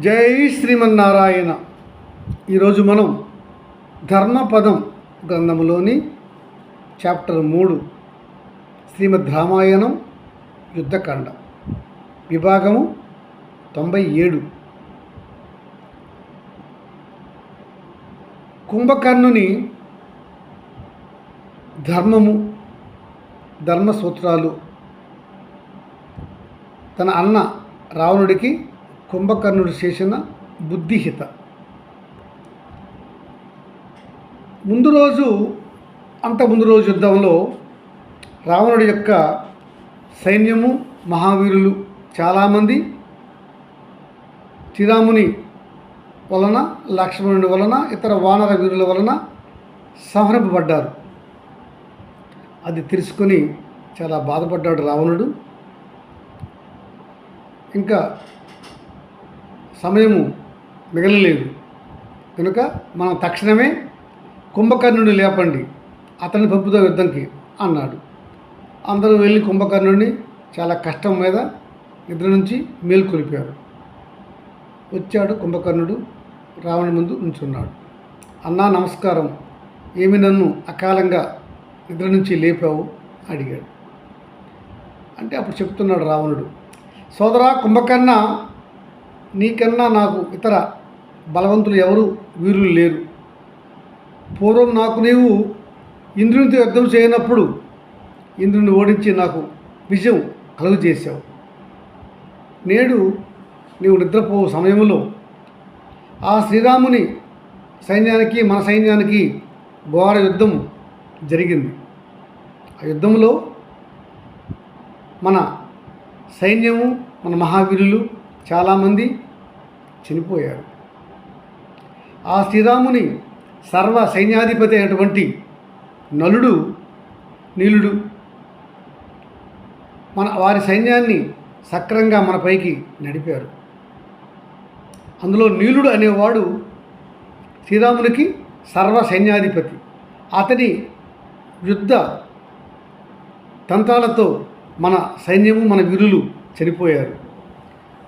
జై శ్రీమన్నారాయణ. ఈరోజు మనం ధర్మపదం గ్రంథములోని చాప్టర్ మూడు శ్రీమద్ రామాయణం యుద్ధకాండ విభాగము తొంభై ఏడు. కుంభకర్ణుని ధర్మము ధర్మసూత్రాలు తన అన్న రావణుడికి కుంభకర్ణుడు చేసిన బుద్ధిహిత. ముందు రోజు అంత ముందు రోజు యుద్ధంలో రావణుడి యొక్క సైన్యము మహావీరులు చాలామంది శ్రీరాముని వలన లక్ష్మణుడి వలన ఇతర వానర వీరుల వలన సంహరింపబడ్డారు. అది తెలుసుకొని చాలా బాధపడ్డాడు రావణుడు. ఇంకా సమయము మిగలలేదు. కనుక మనం తక్షణమే కుంభకర్ణుడిని లేపండి. అతన్ని పంపుదాం యుద్ధంకి అన్నాడు. అందరూ వెళ్ళి కుంభకర్ణుడిని చాలా కష్టం మీద నిద్ర నుంచి మేల్కొలిపారు వచ్చాడు కుంభకర్ణుడు రావణ ముందు ఉంచున్నాడు అన్నా నమస్కారం. ఏమి నన్ను అకాలంగా నిద్ర నుంచి లేపావు? అడిగాడు. అంటే అప్పుడు చెప్తున్నాడు రావణుడు. సోదరా కుంభకర్ణ నీకన్నా నాకు ఇతర బలవంతులు ఎవరు? వీరులు లేరు. పూర్వం నాకు నీవు ఇంద్రునితో యుద్ధం చేయనప్పుడు ఇంద్రుని ఓడించి నాకు విజయం కలుగు చేశావు నేడు నీవు నిద్రపో సమయంలో. ఆ శ్రీరాముని సైన్యానికి మన సైన్యానికి ఘోర యుద్ధం జరిగింది. ఆ యుద్ధంలో మన సైన్యము మన మహావీరులు చాలామంది చనిపోయారు. ఆ శ్రీరాముని సర్వ సైన్యాధిపతి అయినటువంటి నలుడు నీలుడు మన వారి సైన్యాన్ని సక్రంగా మన పైకి నడిపారు. అందులో నీలుడు అనేవాడు శ్రీరామునికి సర్వ సైన్యాధిపతి. అతని యుద్ధ తంత్రాలతో మన సైన్యము మన వీరులు చనిపోయారు.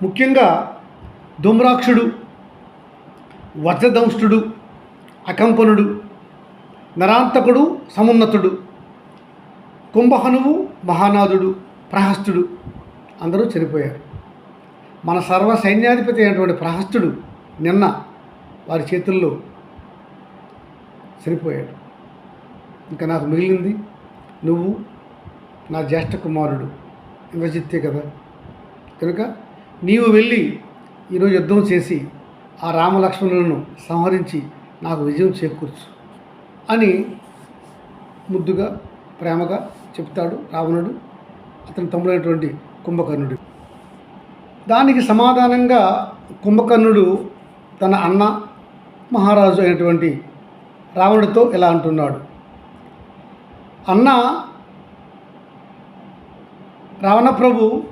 ముఖ్యంగా దుమ్రాక్షుడు వజ్రదంష్టుడు అకంపనుడు నరాంతకుడు సమున్నతుడు కుంభహనువు మహానాథుడు ప్రహస్తుడు అందరూ చనిపోయారు. మన సర్వ సైన్యాధిపతి అయినటువంటి ప్రహస్తుడు నిన్న వారి చేతుల్లో చనిపోయాడు. ఇంకా నాకు మిగిలింది నువ్వు నా జ్యేష్ఠ కుమారుడు. ఇంద్రజిత్తే కదా. కనుక నీవు వెళ్ళి ఈరోజు యుద్ధం చేసి ఆ రామలక్ష్మణులను సంహరించి నాకు విజయం చేకూర్చు అని ముద్దుగా ప్రేమగా చెప్తాడు రావణుడు అతని తమ్ముడైనటువంటి కుంభకర్ణుడు. దానికి సమాధానంగా కుంభకర్ణుడు తన అన్న మహారాజు అయినటువంటి రావణుడితో ఇలా అంటున్నాడు. అన్న రావణ ప్రభు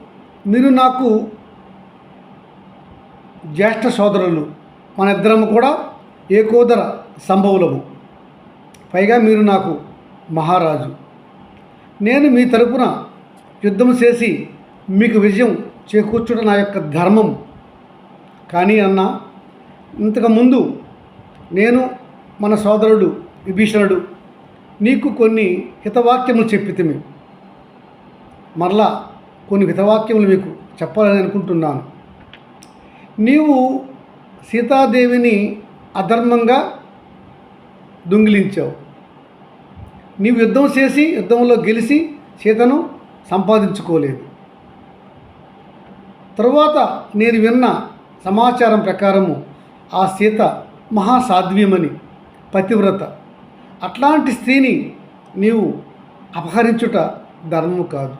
మీరు నాకు జ్యేష్ఠ సోదరులు మన ఇద్దరము కూడా ఏకోదర సంభవులము. పైగా మీరు నాకు మహారాజు. నేను మీ తరపున యుద్ధం చేసి మీకు విజయం చేకూర్చుట నా యొక్క ధర్మం. కానీ అన్న ఇంతకుముందు నేను మన సోదరుడు విభీషణుడు నీకు కొన్ని హితవాక్యములు చెప్పితిమి. మరలా కొన్ని హితవాక్యములు మీకు చెప్పాలని అనుకుంటున్నాను. నీవు సీతాదేవిని అధర్మంగా దొంగిలించావు. నీవు యుద్ధం చేసి యుద్ధంలో గెలిచి సీతను సంపాదించుకోలేదు. తరువాత నేను విన్న సమాచారం ప్రకారము ఆ సీత మహాసాధ్వీమని పతివ్రత. అట్లాంటి స్త్రీని నీవు అపహరించుట ధర్మము కాదు.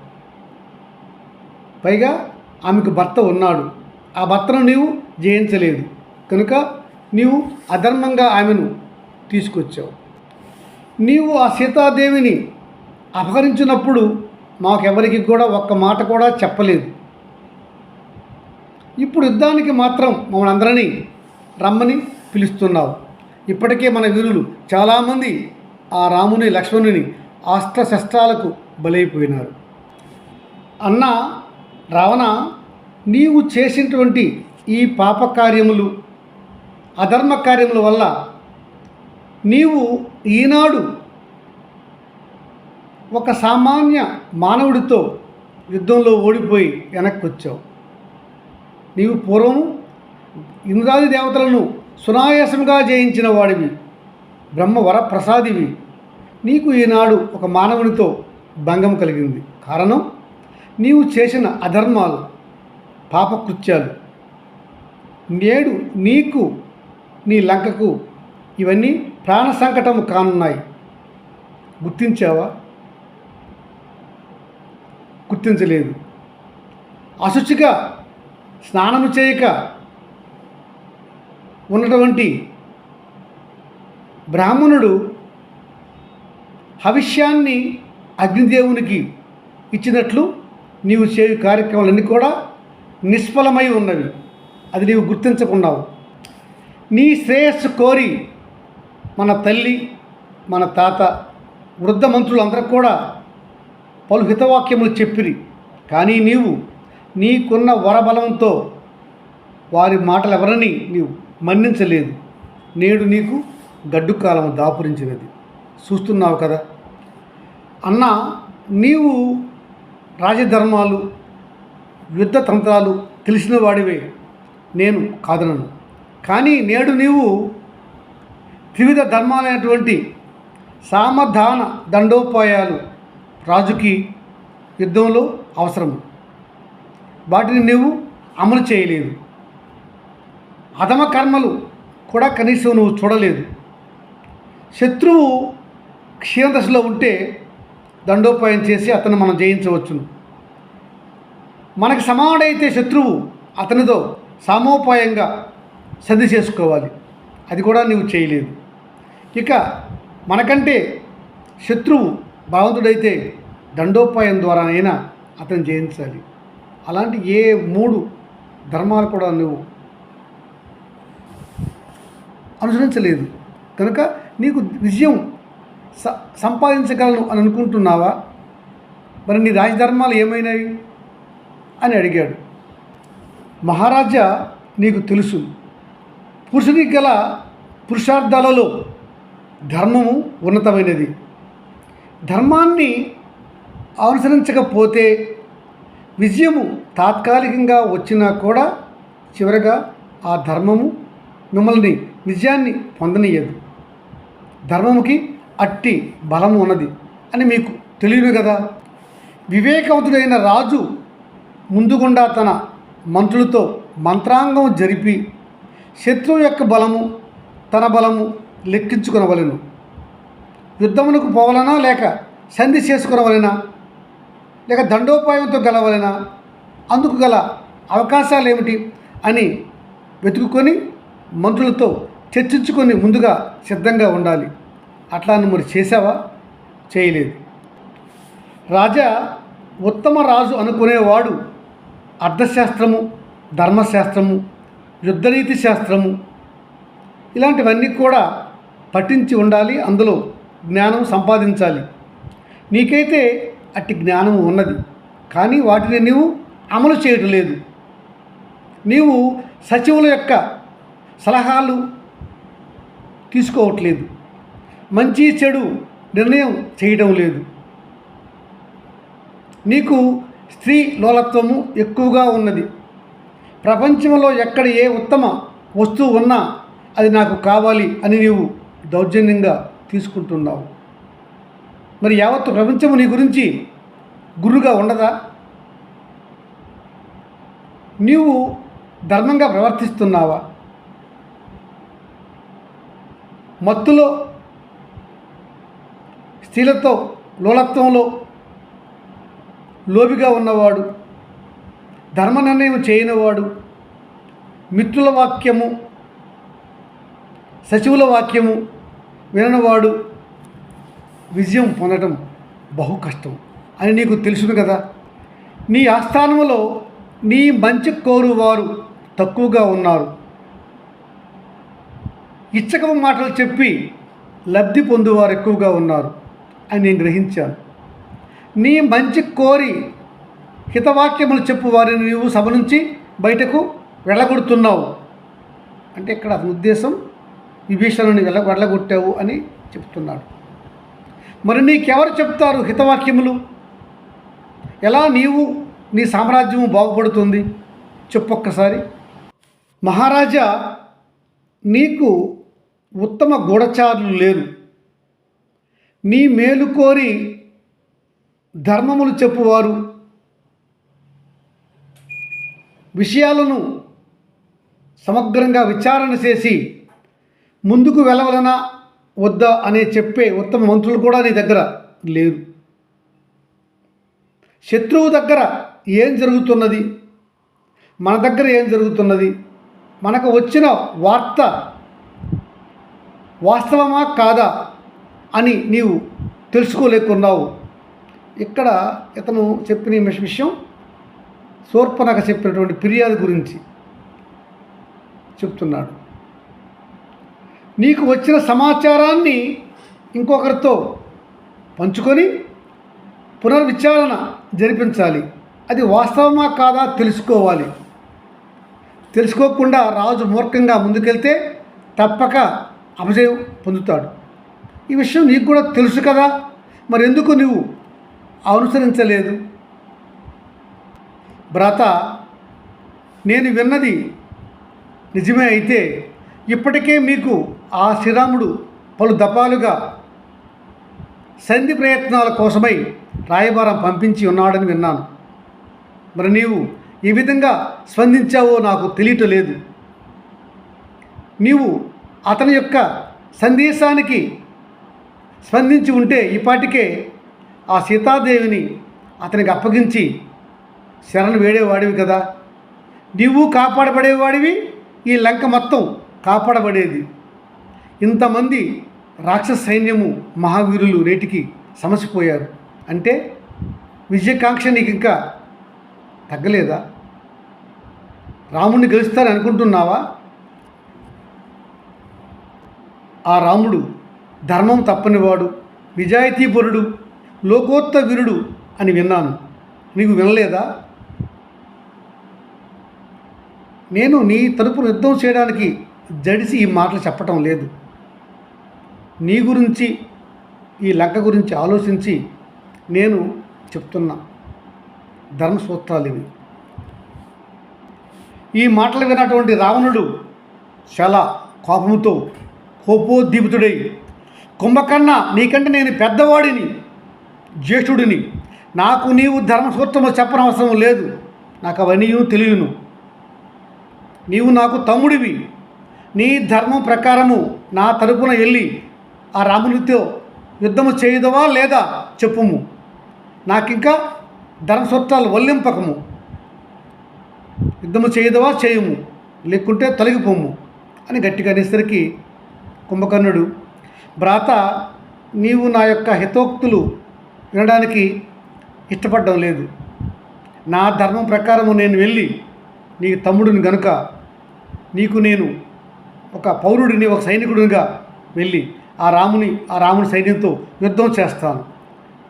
పైగా ఆమెకు భర్త ఉన్నాడు. ఆ భర్తను నీవు జయించలేదు. కనుక నీవు అధర్మంగా ఆమెను తీసుకొచ్చావు. నీవు ఆ సీతాదేవిని అపహరించినప్పుడు మాకెవరికి కూడా ఒక్క మాట కూడా చెప్పలేదు. ఇప్పుడు యుద్ధానికి మాత్రం మమ్మల్ని అందరినీ రమ్మని పిలుస్తున్నావు. ఇప్పటికే మన వీరులు చాలామంది ఆ రాముని లక్ష్మణుని అస్త్రశస్త్రాలకు బలైపోయినారు. అన్న రావణ నీవు చేసినటువంటి ఈ పాపకార్యములు అధర్మ కార్యముల వల్ల నీవు ఈనాడు ఒక సామాన్య మానవుడితో యుద్ధంలో ఓడిపోయి వెనక్కి వచ్చావు నీవు పూర్వం ఇంద్రాది దేవతలను సునాయాసంగా జయించిన వాడివి బ్రహ్మ వరప్రసాదివి నీకు ఈనాడు ఒక మానవునితో భంగం కలిగింది. కారణం నీవు చేసిన అధర్మాలు పాపకృత్యాలు. నేడు నీకు నీ లంకకు ఇవన్నీ ప్రాణ సంకటం కానున్నాయి. గుర్తించావా? గుర్తించలేదు. అశుచిగా స్నానము చేయక ఉన్నటువంటి బ్రాహ్మణుడు హవిష్యాన్ని అగ్నిదేవునికి ఇచ్చినట్లు నీవు చేయు కార్యక్రమాలన్నీ కూడా నిష్ఫలమై ఉన్నవి. అది నీవు గుర్తించకున్నావు నీ శ్రేయస్సు కోరి మన తల్లి మన తాత వృద్ధ మంత్రులందరూ కూడా పలు హితవాక్యములు చెప్పిరి. కానీ నీవు నీకున్న వరబలంతో వారి మాటలు ఎవరని నీవు మన్నించలేదు. నేడు నీకు గడ్డు కాలం దాపురించినది. చూస్తున్నావు కదా. అన్న నీవు రాజధర్మాలు యుద్ధ తంత్రాలు తెలిసిన వాడివే నేను కాదనను. కానీ నేడు నీవు త్రివిధ ధర్మాలైనటువంటి సామధాన దండోపాయాలు రాజుకి యుద్ధంలో అవసరము. వాటిని నీవు అమలు చేయలేదు. అధమ కర్మలు కూడా కనీసం నువ్వు చూడలేదు. శత్రువు క్షీణదశలో ఉంటే దండోపాయం చేసి అతను మనం జయించవచ్చును. మనకు సమానుడైతే శత్రువు అతనితో సామోపాయంగా సంధి చేసుకోవాలి. అది కూడా నీవు చేయలేదు. ఇక మనకంటే శత్రువు భగవంతుడైతే దండోపాయం ద్వారానైనా అతను జయించాలి. అలాంటి ఏ మూడు ధర్మాలు కూడా నువ్వు అనుసరించలేదు. కనుక నీకు విజయం స సంపాదించగలను అని అనుకుంటున్నావా? మరి నీ రాజధర్మాలు ఏమైనాయి? అని అడిగాడు. మహారాజా నీకు తెలుసు. పురుషునికి గల పురుషార్థాలలో ధర్మము ఉన్నతమైనది. ధర్మాన్ని అనుసరించకపోతే విజయము తాత్కాలికంగా వచ్చినా కూడా చివరగా ఆ ధర్మము మిమ్మల్ని విజయాన్ని పొందనీయదు. ధర్మముకి అట్టి బలము ఉన్నది అని మీకు తెలియను కదా? వివేకవంతుడైన రాజు ముందుగుండా తన మంత్రులతో మంత్రాంగం జరిపి శత్రువు యొక్క బలము తన బలము లెక్కించుకునవలెను. యుద్ధమునకు పోవలనా లేక సంధి చేసుకునవలెనా? లేక దండోపాయంతో గెలవలనా? అందుకు గల అవకాశాలు ఏమిటి అని వెతుకుకొని మంత్రులతో చర్చించుకొని ముందుగా సిద్ధంగా ఉండాలి. అట్లా మరి చేసావా చేయలేదు. రాజా ఉత్తమ రాజు అనుకునేవాడు అర్థశాస్త్రము ధర్మశాస్త్రము యుద్ధనీతి శాస్త్రము ఇలాంటివన్నీ కూడా పఠించి ఉండాలి అందులో జ్ఞానం సంపాదించాలి. నీకైతే అట్టి జ్ఞానం ఉన్నది కానీ వాటిని నీవు అమలు చేయటం లేదు. నీవు సచివుల యొక్క సలహాలు తీసుకోవట్లేదు. మంచి చెడు నిర్ణయం చేయడం లేదు. నీకు స్త్రీ లోలత్వము ఎక్కువగా ఉన్నది. ప్రపంచంలో ఎక్కడ ఏ ఉత్తమ వస్తువు ఉన్నా అది నాకు కావాలి అని నీవు దౌర్జన్యంగా తీసుకుంటున్నావు. మరి యావత్ ప్రపంచము నీ గురించి గురుగా ఉండదా? నీవు ధర్మంగా ప్రవర్తిస్తున్నావా? మత్తులో స్త్రీలతో లోలత్వంలో లోబిగా ఉన్నవాడు ధర్మ నిర్ణయం చేయనివాడు మిత్రుల వాక్యము సచివుల వాక్యము విననివాడు విజయం పొందడం బహు కష్టం అని నీకు తెలుసును కదా. నీ ఆస్థానంలో నీ మంచి కోరువారు తక్కువగా ఉన్నారు. ఇచ్చకపు మాటలు చెప్పి లబ్ధి పొందువారు ఎక్కువగా ఉన్నారు అని నేను గ్రహించాను. నీ మంచి కోరి హితవాక్యములు చెప్పు వారిని నీవు సభ నుంచి బయటకు వెళ్ళగొడుతున్నావు. అంటే ఇక్కడ అతని ఉద్దేశం విభీషణుని వెళ్ళ వెళ్ళగొట్టావు అని చెప్తున్నాడు. మరి నీకెవరు చెప్తారు హితవాక్యములు? ఎలా నీవు నీ సామ్రాజ్యము బాగుపడుతుంది? చెప్పొక్కసారి. మహారాజా నీకు ఉత్తమ గూఢచారులు లేరు. నీ మేలు కోరి ధర్మములు చెప్పువారు. విషయాలను సమగ్రంగా విచారణ చేసి ముందుకు వెళ్ళవలనా వద్దా అనే చెప్పే ఉత్తమ మంత్రులు కూడా నీ దగ్గర లేరు. శత్రువు దగ్గర ఏం జరుగుతున్నది? మన దగ్గర ఏం జరుగుతున్నది? మనకు వచ్చిన వార్త వాస్తవమా కాదా అని నీవు తెలుసుకోలేకున్నావు? ఇక్కడ ఇతను చెప్పిన విషయం శూర్పనక చెప్పినటువంటి ఫిర్యాదు గురించి చెప్తున్నాడు. నీకు వచ్చిన సమాచారాన్ని ఇంకొకరితో పంచుకొని పునర్విచారణ జరిపించాలి. అది వాస్తవమా కాదా తెలుసుకోవాలి. తెలుసుకోకుండా రాజు మూర్ఖంగా ముందుకెళ్తే తప్పక అపజయం పొందుతాడు. ఈ విషయం నీకు కూడా తెలుసు కదా. మరి ఎందుకు నువ్వు అనుసరించలేదు. భ్రాత నేను విన్నది నిజమే అయితే ఇప్పటికే మీకు ఆ శ్రీరాముడు పలు దఫాలుగా సంధి ప్రయత్నాల కోసమై రాయబారం పంపించి ఉన్నాడని విన్నాను. మరి నీవు ఏ విధంగా స్పందించావో నాకు తెలియటం లేదు. నీవు అతని యొక్క సందేశానికి స్పందించి ఉంటే ఇప్పటికే ఆ సీతాదేవిని అతనికి అప్పగించి శరణు వేడేవాడివి కదా. నీవు కాపాడబడేవాడివి ఈ లంక మొత్తం కాపాడబడేది. ఇంతమంది రాక్షస సైన్యము మహావీరులు రేటికి సమసిపోయారు. అంటే విజయకాంక్ష నీకు ఇంకా తగ్గలేదా? రాముడిని గెలుస్తారని అనుకుంటున్నావా ఆ రాముడు ధర్మం తప్పనివాడు నిజాయితీపరుడు లోకోత్త వీరుడు అని విన్నాను. నీకు వినలేదా? నేను నీ తరపున యుద్ధం చేయడానికి జడిసి ఈ మాటలు చెప్పటం లేదు. నీ గురించి ఈ లంక గురించి ఆలోచించి నేను చెప్తున్నా. ధర్మసూత్రాలు ఇవి ఈ మాటలు విన్నటువంటి రావణుడు చాలా కోపంతో కోపోద్దీపితుడై కుంభకన్న నీకంటే నేను పెద్దవాడిని. జ్యేష్ఠుడిని. నాకు నీవు ధర్మసూత్రము చెప్పనవసరం లేదు. నాకు అవన్నీ తెలియను. నీవు నాకు తమ్ముడివి. నీ ధర్మం ప్రకారము నా తరపున వెళ్ళి ఆ రామునితో యుద్ధము చేయదవా లేదా చెప్పుము. నాకింకా ధర్మసూత్రాలు వల్లింపకము. యుద్ధము చేయదవా చేయము. లేకుంటే తొలగిపోము అని గట్టిగా అనేసరికి కుంభకర్ణుడు భ్రాత నీవు నా యొక్క హితోక్తులు వినడానికి ఇష్టపడడం లేదు. నా ధర్మం ప్రకారము నేను వెళ్ళి నీ తమ్ముడిని గనుక నీకు నేను ఒక పౌరుడిని ఒక సైనికుడినిగా వెళ్ళి ఆ రాముని ఆ రాముని సైన్యంతో యుద్ధం చేస్తాను.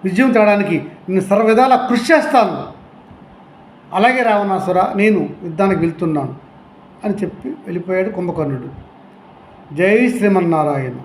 విజయం తేడానికి నేను సర్వవిధాలా కృషి చేస్తాను. అలాగే రావణాసుర నేను యుద్ధానికి వెళ్తున్నాను అని చెప్పి వెళ్ళిపోయాడు కుంభకర్ణుడు. జై శ్రీమన్నారాయణ.